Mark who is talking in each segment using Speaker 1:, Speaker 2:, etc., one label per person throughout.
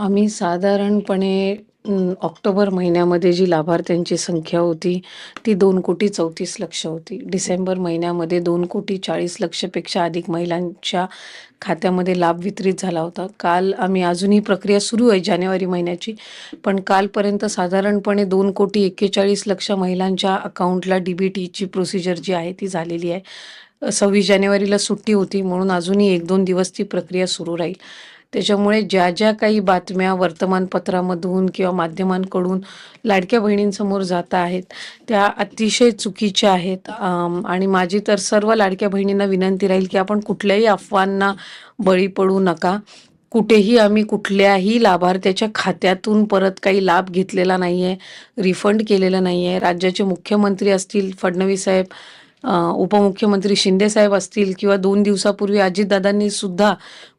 Speaker 1: आम्ही साधारणपणे ऑक्टोबर महिन्यामध्ये जी लाभार्थ्यांची संख्या होती ती दोन कोटी चौतीस लक्ष होती. डिसेंबर महिन्यामध्ये दोन कोटी चाळीस लक्षपेक्षा अधिक महिलांच्या खात्यामध्ये लाभ वितरित झाला होता. काल आम्ही अजूनही प्रक्रिया सुरू आहे जानेवारी महिन्याची पण कालपर्यंत साधारणपणे दोन कोटी एक्केचाळीस लक्ष महिलांच्या अकाउंटला डी बी टीची प्रोसिजर जी आहे ती झालेली आहे. सव्वीस जानेवारीला सुट्टी होती म्हणून अजूनही एक दोन दिवस ती प्रक्रिया सुरू राहील. त्याच्यामुळे ज्या ज्या काही बातम्या वर्तमानपत्रामधून किंवा माध्यमांकडून लाडक्या बहिणींसमोर जात आहेत त्या अतिशय चुकीच्या आहेत. आणि माझी तर सर्व लाडक्या बहिणींना विनंती राहील की आपण कुठल्याही अफवांना बळी पडू नका. कुठेही आम्ही कुठल्याही लाभार्थ्याच्या खात्यातून परत काही लाभ घेतलेला नाही आहे रिफंड केलेला नाही आहे राज्याचे मुख्यमंत्री असतील फडणवीस साहेब उपमुख्यमंत्री शिंदेसाहेब असतील किंवा दोन दिवसापूर्वी अजितदादांनी सुद्धा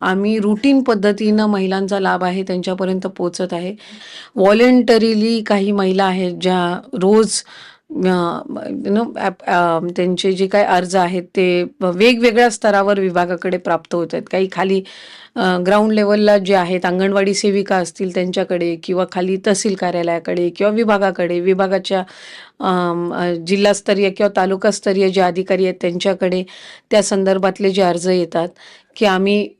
Speaker 1: आम्ही रुटीन पद्धतीनं महिलांचा लाभ आहे त्यांच्यापर्यंत पोचत आहे. व्हॉलेंटरीली काही महिला आहेत ज्या रोज नो त्यांचे जे काही अर्ज आहेत ते वेगवेगळ्या स्तरावर विभागाकडे प्राप्त होत आहेत. काही खाली ग्राउंड लेवलला जे आहेत अंगणवाडी सेविका असतील त्यांच्याकडे किंवा खाली तहसील कार्यालयाकडे किंवा विभागाकडे विभागाच्या जिल्हास्तरीय किंवा तालुकास्तरीय जे अधिकारी आहेत त्यांच्याकडे त्या संदर्भातले जे अर्ज येतात की आम्ही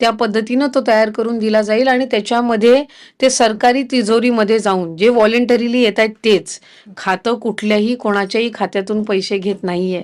Speaker 1: त्या पद्धतीनं तो तयार करून दिला जाईल आणि त्याच्यामध्ये ते सरकारी तिजोरीमध्ये जाऊन जे व्हॉलेंटरीली येत आहेत तेच खातं कुठल्याही कोणाच्याही खात्यातून पैसे घेत नाहीये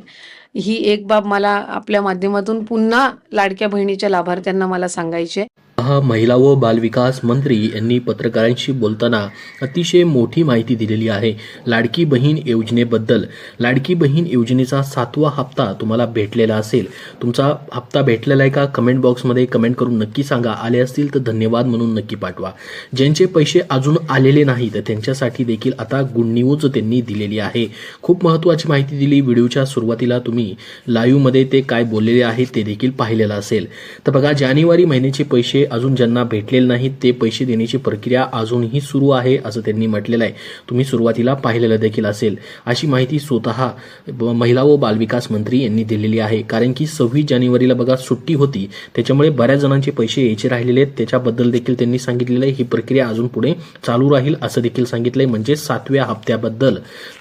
Speaker 1: ही एक बाब मला आपल्या माध्यमातून पुन्हा लाडक्या बहिणीच्या लाभार्थ्यांना मला सांगायची आहे.
Speaker 2: हा महिला व बालविकास मंत्री यांनी पत्रकारांशी बोलताना अतिशय मोठी माहिती दिलेली आहे. लाडकी बहीण योजनेबद्दल. लाडकी बहीण योजनेचा सातवा हप्ता तुम्हाला भेटलेला असेल. तुमचा हप्ता भेटलेला आहे का? कमेंट बॉक्समध्ये कमेंट करून नक्की सांगा. आले असतील तर धन्यवाद म्हणून नक्की पाठवा. ज्यांचे पैसे अजून आलेले नाहीत त्यांच्यासाठी देखील आता गुड न्यूज त्यांनी दिलेली आहे. खूप महत्त्वाची माहिती दिली. व्हिडिओच्या सुरुवातीला तुम्ही लाईव्हमध्ये ते काय बोललेले आहेत ते देखील पाहिलेलं असेल. तर बघा जानेवारी महिन्याचे पैसे अजून ज्यांना भेटलेले नाहीत ते पैसे देण्याची प्रक्रिया अजूनही सुरू आहे असं त्यांनी म्हटलेलं आहे. तुम्ही सुरुवातीला पाहिलेलं देखील असेल. अशी माहिती स्वतः ब- महिला व बालविकास मंत्री यांनी दिलेली आहे. कारण की सव्वीस जानेवारीला बघा सुट्टी होती. त्याच्यामुळे बऱ्याच जणांचे पैसे यायचे राहिलेले आहेत. त्याच्याबद्दल देखील त्यांनी सांगितलेलं आहे. ही प्रक्रिया अजून पुढे चालू राहील असं देखील सांगितलंय. म्हणजे सातव्या हप्त्याबद्दल.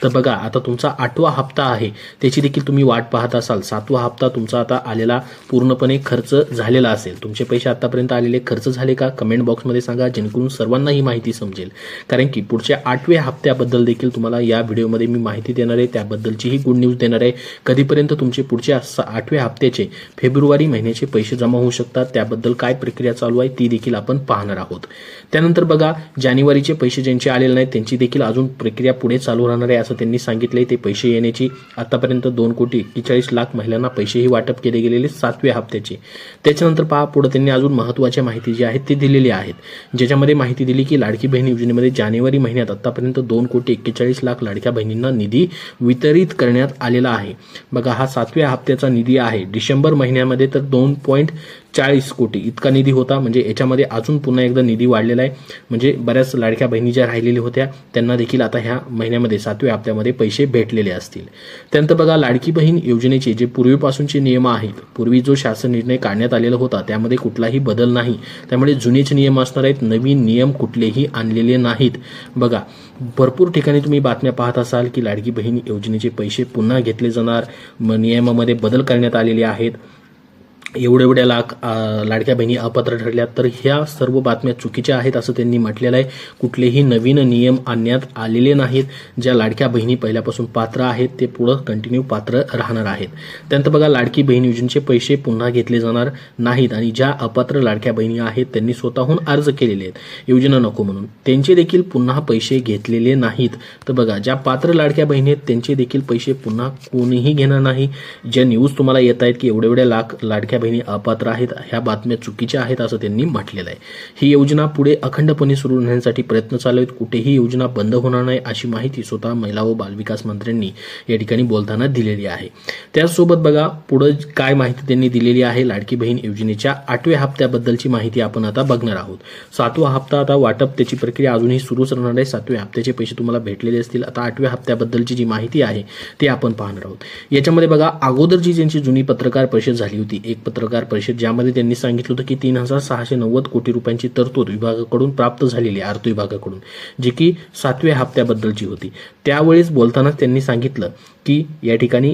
Speaker 2: तर बघा आता तुमचा आठवा हप्ता आहे. त्याची देखील तुम्ही वाट पाहत असाल. सातवा हप्ता तुमचा आता आलेला पूर्णपणे खर्च झालेला असेल. तुमचे पैसे आतापर्यंत आलेले केलेले खर्च झाले का? कमेंट बॉक्समध्ये सांगा जेणेकरून सर्वांना ही माहिती समजेल. कारण की पुढच्या आठव्या हप्त्याबद्दल देखील तुम्हाला या व्हिडिओमध्ये मी माहिती देणार आहे. त्याबद्दलचीही गुड न्यूज देणार आहे. कधीपर्यंत तुमचे पुढच्या आठव्या हप्त्याचे फेब्रुवारी महिन्याचे पैसे जमा होऊ शकतात? त्याबद्दल काय प्रक्रिया चालू आहे? ती देखील आपण पाहणार आहोत. त्यानंतर बघा जानेवारीचे पैसे ज्यांचे आलेले नाहीत त्यांची देखील अजून प्रक्रिया पुढे चालू राहणार आहे असं त्यांनी सांगितलंय. ते पैसे येण्याची आतापर्यंत दोन कोटी एक्केचाळीस लाख महिलांना पैसेही वाटप केले गेलेले सातव्या हप्त्याचे. त्याच्यानंतर पहा पुढे त्यांनी अजून महत्त्वाच्या माहिती जी आहेत ती दिलेली आहेत. ज्याच्यामध्ये माहिती दिली की लाडकी बहीण योजनेमध्ये जानेवारी महिन्यात आतापर्यंत दोन कोटी एक्केचाळीस लाख लाडक्या बहिणींना निधी वितरित करण्यात आलेला आहे. बघा हा सातव्या हप्त्याचा निधी आहे. डिसेंबर महिन्यामध्ये तर दोन पॉईंट चाळीस कोटी इतका निधी होता. म्हणजे याच्यामध्ये अजून पुन्हा एकदा निधी वाढलेला आहे. म्हणजे बऱ्याच लाडक्या बहिणी ज्या राहिलेल्या होत्या त्यांना देखील आता ह्या महिन्यामध्ये सातव्या हप्त्यामध्ये पैसे भेटलेले असतील. त्यानंतर बघा लाडकी बहीण योजनेचे जे पूर्वीपासूनचे नियम आहेत पूर्वी जो शासन निर्णय काढण्यात आलेला होता त्यामध्ये कुठलाही बदल नाही. त्यामुळे जुनेच नियम असणार आहेत. नवीन नियम कुठलेही आणलेले नाहीत. बघा भरपूर ठिकाणी तुम्ही बातम्या पाहत असाल की लाडकी बहीण योजनेचे पैसे पुन्हा घेतले जाणार. म नियमामध्ये बदल करण्यात आलेले आहेत. एवढ्या एवढ्या लाख लाडक्या बहिणी अपात्र ठरल्या तर ह्या सर्व बातम्या चुकीच्या आहेत असं त्यांनी म्हटलेलं आहे. कुठलेही नवीन नियम आणण्यात आलेले नाहीत. ज्या लाडक्या बहिणी पहिल्यापासून पात्र आहेत ते पुढं कंटिन्यू पात्र राहणार आहेत. त्यानंतर बघा लाडकी बहीण योजनेचे पैसे पुन्हा घेतले जाणार नाहीत आणि ज्या अपात्र लाडक्या बहिणी आहेत त्यांनी स्वतःहून अर्ज केलेले आहेत. योजना नको म्हणून. त्यांचे देखील पुन्हा पैसे घेतलेले नाहीत. तर बघा ज्या पात्र लाडक्या बहिणी आहेत त्यांचे देखील पैसे पुन्हा कोणीही घेणार नाही. ज्या न्यूज तुम्हाला येत आहेत की एवढे एवढ्या लाख लाडक्या बहिणी अपात्र आहेत ह्या बातम्या चुकीच्या आहेत असं त्यांनी म्हटलेलं आहे. ही योजना पुढे अखंडपणे सुरू राहण्यासाठी प्रयत्न चालू आहेत. कुठेही योजना बंद होणार नाही अशी माहिती स्वतः महिला व बालविकास मंत्र्यांनी या ठिकाणी बोलताना दिलेली आहे. त्याचसोबत बघा पुढे काय माहिती त्यांनी दिलेली आहे लाडकी बहीण योजनेच्या आठव्या हप्त्याबद्दलची माहिती आपण आता बघणार आहोत. सातवा हप्ता आता वाटप त्याची प्रक्रिया अजूनही सुरूच राहणार आहे. सातव्या हप्त्याचे पैसे तुम्हाला भेटलेले असतील. आता आठव्या हप्त्याबद्दलची जी माहिती आहे ते आपण पाहणार आहोत. याच्यामध्ये बघा अगोदर जी ज्यांची जुनी पत्रकार परिषद झाली होती एक पत्रकार परिषद ज्यामध्ये त्यांनी सांगितलं होतं की तीन हजार सहाशे नव्वद कोटी रुपयांची तरतूद विभागाकडून प्राप्त झालेली आहे अर्थ विभागाकडून जी की सातव्या हप्त्याबद्दलची होती. त्यावेळेस बोलताना त्यांनी सांगितलं की या ठिकाणी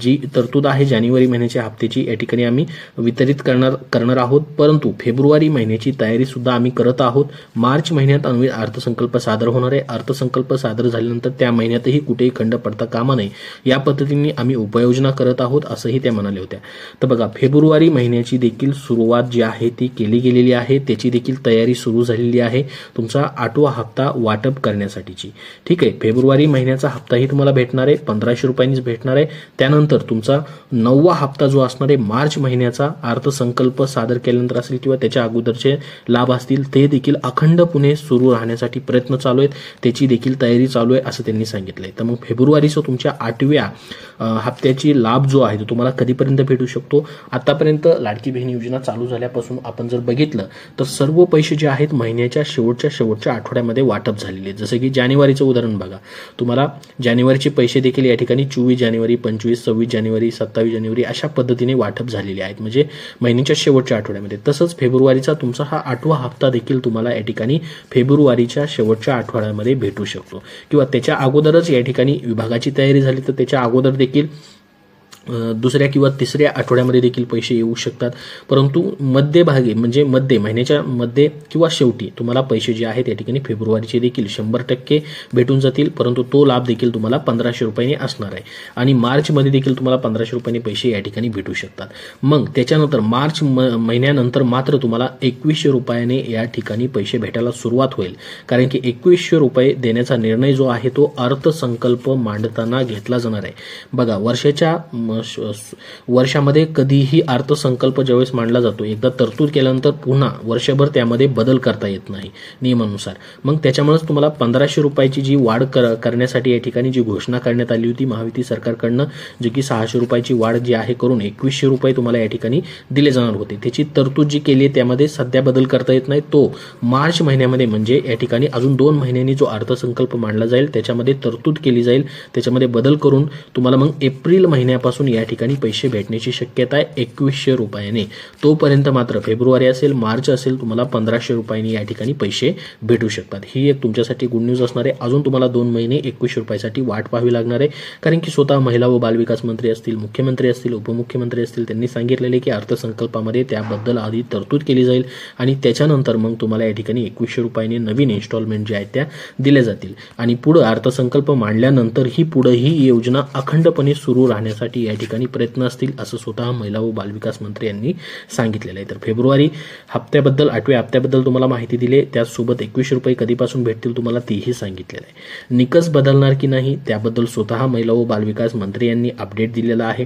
Speaker 2: जी तरतूद आहे जानेवारी महिन्याच्या हप्त्याची या ठिकाणी आम्ही वितरित करणार करणार आहोत. परंतु फेब्रुवारी महिन्याची तयारी सुद्धा आम्ही करत आहोत. मार्च महिन्यात अन्वय अर्थसंकल्प सादर होणार आहे. अर्थसंकल्प सादर झाल्यानंतर त्या महिन्यातही कुठेही खंड पडता कामा नये. या पद्धतीने आम्ही उपाययोजना करत आहोत असंही त्या म्हणाल्या होत्या. तर बघा फेब्रुवारी महिन्याची देखील सुरुवात जी आहे ती केली गेलेली आहे. त्याची देखील तयारी सुरू झालेली आहे. तुमचा आठवा हप्ता वाटप करण्यासाठीची. ठीक आहे फेब्रुवारी महिन्याचा हप्ताही तुम्हाला भेटणार आहे. पंधराशे रुपयांनीच भेटणार आहे. त्यानंतर तुमचा नववा हप्ता जो असणार आहे मार्च महिन्याचा अर्थसंकल्प सादर केल्यानंतर असेल किंवा त्याच्या अगोदरचे लाभ असतील ते देखील अखंडपणे सुरू राहण्यासाठी प्रयत्न चालू आहेत. त्याची देखील तयारी चालू आहे असं त्यांनी सांगितलंय. तर मग फेब्रुवारीचं तुमच्या आठव्या हप्त्याची लाभ जो आहे तो तुम्हाला कधीपर्यंत भेटू शकतो? आतापर्यंत लाडकी बहीण योजना चालू झाल्यापासून आपण जर बघितलं तर सर्व पैसे जे आहेत महिन्याच्या शेवटच्या शेवटच्या आठवड्यामध्ये वाटप झालेले आहेत. जसं की जानेवारीचं उदाहरण बघा. तुम्हाला जानेवारीचे पैसे देखील या ठिकाणी चोवीस जानेवारी पंचवीस सव्वीस जानेवारी सत्तावीस जानेवारी अशा पद्धतीने वाटप झालेले आहेत. म्हणजे महिन्याच्या शेवटच्या आठवड्यामध्ये. तसंच फेब्रुवारीचा तुमचा हा आठवा हप्ता देखील तुम्हाला या ठिकाणी फेब्रुवारीच्या शेवटच्या आठवड्यामध्ये भेटू शकतो. किंवा त्याच्या अगोदरच या ठिकाणी विभागाची तयारी झाली तर त्याच्या अगोदर देखील दुसऱ्या किंवा तिसऱ्या आठवड्यामध्ये देखील पैसे येऊ शकतात. परंतु मध्यभागी म्हणजे मध्ये महिन्याच्या मध्ये किंवा शेवटी तुम्हाला पैसे जे आहेत या ठिकाणी फेब्रुवारीचे देखील शंभर टक्के भेटून जातील. परंतु तो लाभ देखील तुम्हाला पंधराशे रुपयांनी असणार आहे. आणि मार्चमध्ये देखील तुम्हाला पंधराशे रुपयांनी पैसे या ठिकाणी भेटू शकतात. मग त्याच्यानंतर मार्च म महिन्यानंतर मात्र तुम्हाला एकवीसशे रुपयाने या ठिकाणी पैसे भेटायला सुरुवात होईल. कारण की एकवीसशे रुपये देण्याचा निर्णय जो आहे तो अर्थसंकल्प मांडताना घेतला जाणार आहे. बघा वर्षाच्या वर्षामध्ये कधीही अर्थसंकल्प ज्यावेळेस मांडला जातो एकदा तरतूद केल्यानंतर पुन्हा वर्षभर त्यामध्ये बदल करता येत नाही नियमानुसार. मग त्याच्यामुळेच तुम्हाला पंधराशे रुपयाची जी वाढ कर करण्यासाठी या ठिकाणी जी घोषणा करण्यात आली होती महायुती सरकारकडनं जे की सहाशे रुपयाची वाढ जी आहे करून एकवीसशे रुपये तुम्हाला या ठिकाणी दिले जाणार होते. त्याची तरतूद जी केली आहे त्यामध्ये सध्या बदल करता येत नाही तो मार्च महिन्यामध्ये म्हणजे या ठिकाणी अजून दोन महिन्यांनी जो अर्थसंकल्प मांडला जाईल त्याच्यामध्ये तरतूद केली जाईल त्याच्यामध्ये बदल करून तुम्हाला मग एप्रिल महिन्यापासून असून या ठिकाणी पैसे भेटण्याची शक्यता आहे एकवीसशे रुपयाने. तोपर्यंत मात्र फेब्रुवारी असेल मार्च असेल तुम्हाला पंधराशे रुपयांनी या ठिकाणी पैसे भेटू शकतात. ही एक तुमच्यासाठी गुड न्यूज असणार आहे. अजून तुम्हाला दोन महिने एकवीसशे रुपयासाठी वाट पाहावी लागणार आहे. कारण की स्वतः महिला व बालविकास मंत्री असतील मुख्यमंत्री असतील उपमुख्यमंत्री असतील त्यांनी सांगितलेले की अर्थसंकल्पामध्ये त्याबद्दल आधी तरतूद केली जाईल आणि त्याच्यानंतर मग तुम्हाला या ठिकाणी एकवीसशे रुपयाने नवीन इन्स्टॉलमेंट ज्या आहेत त्या दिल्या जातील. आणि पुढं अर्थसंकल्प मांडल्यानंतर ही पुढं ही योजना अखंडपणे सुरू राहण्यासाठी या ठिकाणी प्रयत्न असतील असं स्वतः महिला व बालविकास मंत्री यांनी सांगितलेलं आहे. तर फेब्रुवारी हप्त्याबद्दल आठव्या हप्त्याबद्दल तुम्हाला माहिती दिली आहे. त्याचसोबत एकवीसशे रुपये कधीपासून भेटतील तुम्हाला तेही सांगितलेलं आहे. निकष बदलणार की नाही त्याबद्दल स्वतः महिला व बालविकास मंत्री यांनी अपडेट दिलेला आहे.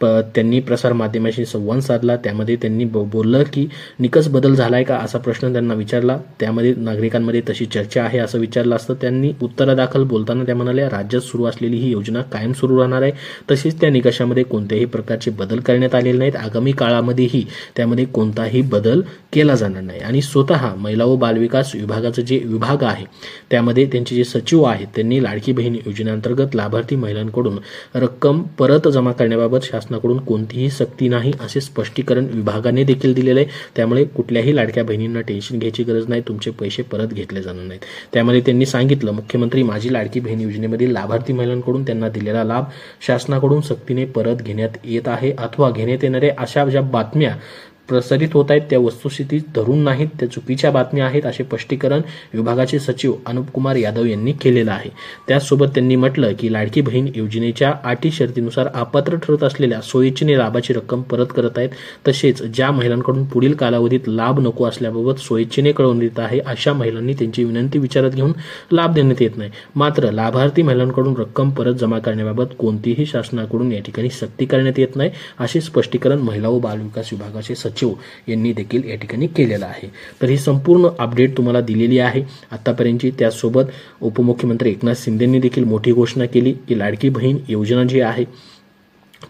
Speaker 2: प त्यांनी प्रसारमाध्यमाशी संवाद साधला. त्यामध्ये त्यांनी ब बोललं की निकस बदल झालाय का? असा प्रश्न त्यांना विचारला. त्यामध्ये नागरिकांमध्ये तशी चर्चा आहे असं विचारलं असतं. त्यांनी उत्तरादाखल बोलताना त्या म्हणाल्या राज्यात सुरू असलेली ही योजना कायम सुरू राहणार आहे. तसेच त्या निकषामध्ये कोणत्याही प्रकारचे बदल करण्यात आलेले नाहीत. आगामी काळामध्येही त्यामध्ये कोणताही बदल केला जाणार नाही. आणि स्वतः महिला व बालविकास विभागाचं जे विभाग आहे त्यामध्ये त्यांचे जे सचिव आहेत त्यांनी लाडकी बहीण योजनेअंतर्गत लाभार्थी महिलांकडून रक्कम परत जमा करण्याबाबत शासनाकडून कोणतीही सक्ती नाही असे स्पष्टीकरण विभागाने देखील दिलेलं आहे. त्यामुळे कुठल्याही लाडक्या बहिणींना टेन्शन घ्यायची गरज नाही. तुमचे पैसे परत घेतले जाणार नाहीत. त्यामध्ये त्यांनी सांगितलं मुख्यमंत्री माझी लाडकी बहीण योजनेमधील लाभार्थी महिलांकडून त्यांना दिलेला लाभ शासनाकडून सक्तीने परत घेण्यात येत आहे अथवा घेण्यात येणाऱ्या अशा ज्या बातम्या प्रसारित होत आहेत त्या वस्तुस्थिती धरून नाहीत त्या चुकीच्या बातम्या आहेत असे स्पष्टीकरण विभागाचे सचिव अनुप कुमार यादव यांनी केलेलं आहे. त्याचसोबत त्यांनी म्हटलं की लाडकी बहीण योजनेच्या अटी शर्तीनुसार अपात्र ठरत असलेल्या सोयीचीने लाभाची रक्कम परत करत आहेत तसेच ज्या महिलांकडून पुढील कालावधीत लाभ नको असल्याबाबत सोयीचीने कळवून देत आहे अशा महिलांनी त्यांची विनंती विचारात घेऊन लाभ देण्यात येत नाही. मात्र लाभार्थी महिलांकडून रक्कम परत जमा करण्याबाबत कोणतीही शासनाकडून या ठिकाणी सक्ती करण्यात येत नाही असे स्पष्टीकरण महिला व बालविकास विभागाचे सचिव यांनी देखील या ठिकाणी केलेलं आहे. तर ही संपूर्ण अपडेट तुम्हाला दिलेली आहे. आतापर्यंतची त्यासोबत उपमुख्यमंत्री एकनाथ शिंदेंनी देखील मोठी घोषणा केली की लाडकी बहीण योजना जी आहे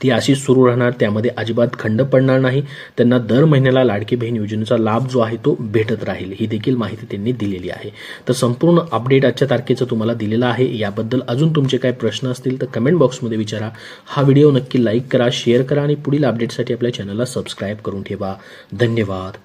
Speaker 2: ती अशीच सुरू राहणार त्यामध्ये अजिबात खंड पडणार नाही. त्यांना दर महिन्याला लाडकी बहीण योजनेचा लाभ जो आहे तो भेटत राहील ही देखील माहिती त्यांनी दिलेली आहे. तर संपूर्ण अपडेट आजच्या तारखेचं तुम्हाला दिलेलं आहे. याबद्दल अजून तुमचे काय प्रश्न असतील तर कमेंट बॉक्समध्ये विचारा. हा व्हिडिओ नक्की लाईक करा शेअर करा आणि पुढील अपडेटसाठी आपल्या चॅनलला सबस्क्राईब करून ठेवा. धन्यवाद.